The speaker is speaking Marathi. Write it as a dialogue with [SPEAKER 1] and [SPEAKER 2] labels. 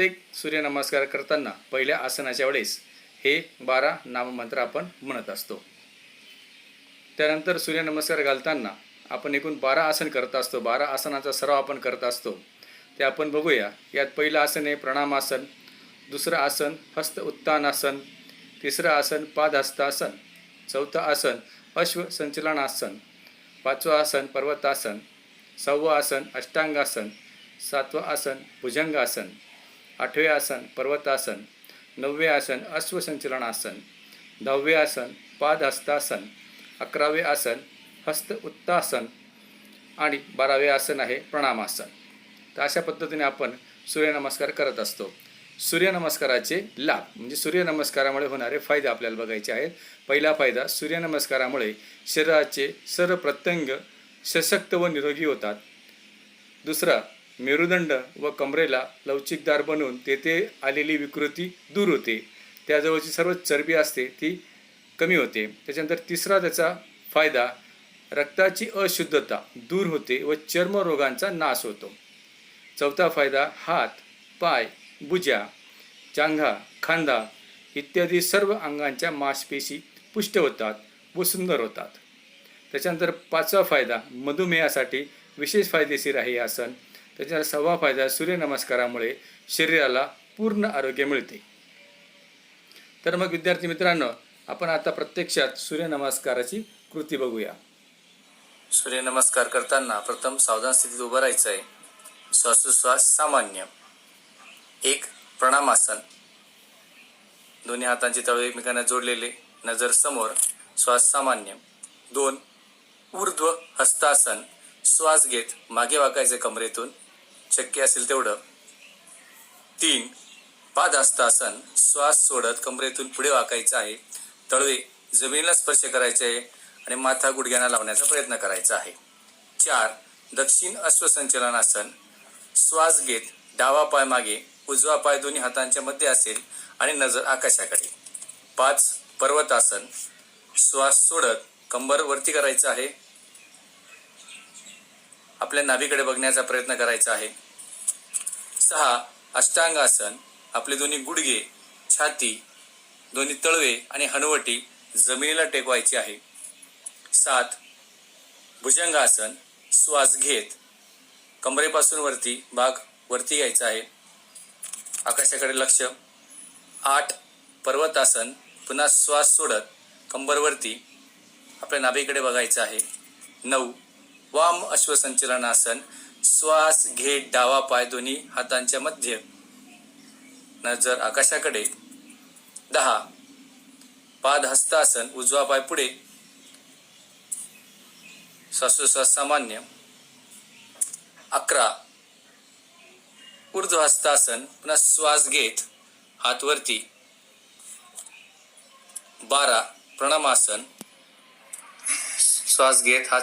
[SPEAKER 1] प्रत्येक सूर्यनमस्कार करताना पहिल्या आसनाच्या वेळेस हे बारा नाममंत्र आपण म्हणत असतो. त्यानंतर सूर्यनमस्कार घालताना आपण एकूण बारा आसन करत असतो. बारा आसनाचा सराव आपण करत असतो. ते आपण बघूया. यात पहिलं आसन आहे प्रणामासन दुसरं आसन हस्त उत्तानासन तिसरं आसन पादहस्तासन चौथं आसन अश्व संचलनासन पाचवं आसन पर्वतासन सहावं आसन अष्टांगासन सातवं आसन भुजंगासन. आठवे आसन पर्वतासन नववे आसन अश्वसंचलनासन दहावे आसन पादहस्तासन अकरावे आसन हस्त उत्तासन आणि बारावे आसन आहे प्रणामासन. तर अशा पद्धतीने आपण सूर्यनमस्कार करत असतो. सूर्यनमस्काराचे लाभ म्हणजे सूर्यनमस्कारामुळे होणारे फायदे आपल्याला बघायचे आहेत. पहिला फायदा सूर्यनमस्कारामुळे शरीराचे सर्व प्रत्यंग सशक्त व निरोगी होतात. दुसरा मेरुदंड व कमरेला लवचिकदार बनवून तेथे आलेली विकृती दूर होते. त्याजवळची सर्व चरबी असते ती कमी होते. त्याच्यानंतर तिसरा त्याचा फायदा रक्ताची अशुद्धता दूर होते व चर्मरोगांचा नाश होतो. चौथा फायदा हात पाय भुजा चांघा खांदा इत्यादी सर्व अंगांच्या मांसपेशी पुष्ट होतात व सुंदर होतात. त्याच्यानंतर पाचवा फायदा मधुमेहासाठी विशेष फायदेशीर आहे आसन त्याच्या सव्वा फायदा सूर्यनमस्कारामुळे शरीराला पूर्ण आरोग्य मिळते. तर मग विद्यार्थी मित्रांनो आपण आता प्रत्यक्षात सूर्यनमस्काराची कृती बघूया. सूर्यनमस्कार करताना प्रथम सावधान स्थितीत उभं राहायचं आहे श्वासोश्वास सामान्य. एक प्रणामासन. दोन्ही हातांची तळवे एकमेकांना जोडलेले. नजर समोर श्वास सामान्य. दोन ऊर्ध्व हस्तासन. श्वास घेत मागे वाकायचे कमरेतून. शक्य असेल तेवढं. तीन पादहस्तासन श्वास सोडत कमरेतून पुढे वाकायचं आहे. तळवे जमिनीला स्पर्श करायचे आहे आणि माथा गुडघ्यांना लावण्याचा प्रयत्न करायचा आहे. चार दक्षिण अश्वसंचलनासन श्वास घेत डावा पाय मागे उजवा पाय दोन्ही हातांच्या मध्ये असेल आणि नजर आकाशाकडे. पाच पर्वतासन श्वास सोडत कंबर वरती करायचं आहे. आपल्या नाभीकडे बघण्याचा प्रयत्न करायचा आहे. सहा अष्टांगासन आपले दोन्ही गुडघे छाती दोन्ही तळवे आणि हनवटी जमिनीला टेकवायची आहे. सात भुजंगासन श्वास घेत कमरेपासून वरती भाग वरती घ्यायचा आहे. आकाशाकडे लक्ष. आठ पर्वतासन पुन्हा श्वास सोडत कंबरवरती आपल्या नाभीकडे बघायचं आहे. नऊ वाम अश्वसंचलनासन श्वास घेत डावा पाय दोन्ही हातांच्या मध्य. नजर आकाशाकडे. दहा. पाद हस्तासन उजवा पाय पुढे. श्वासोश्वास सामान्य. अकरा. ऊर्ध्व हस्तासन पुन्हा श्वास घेत हातवरती बारा. प्रणमासन. श्वास घेत हात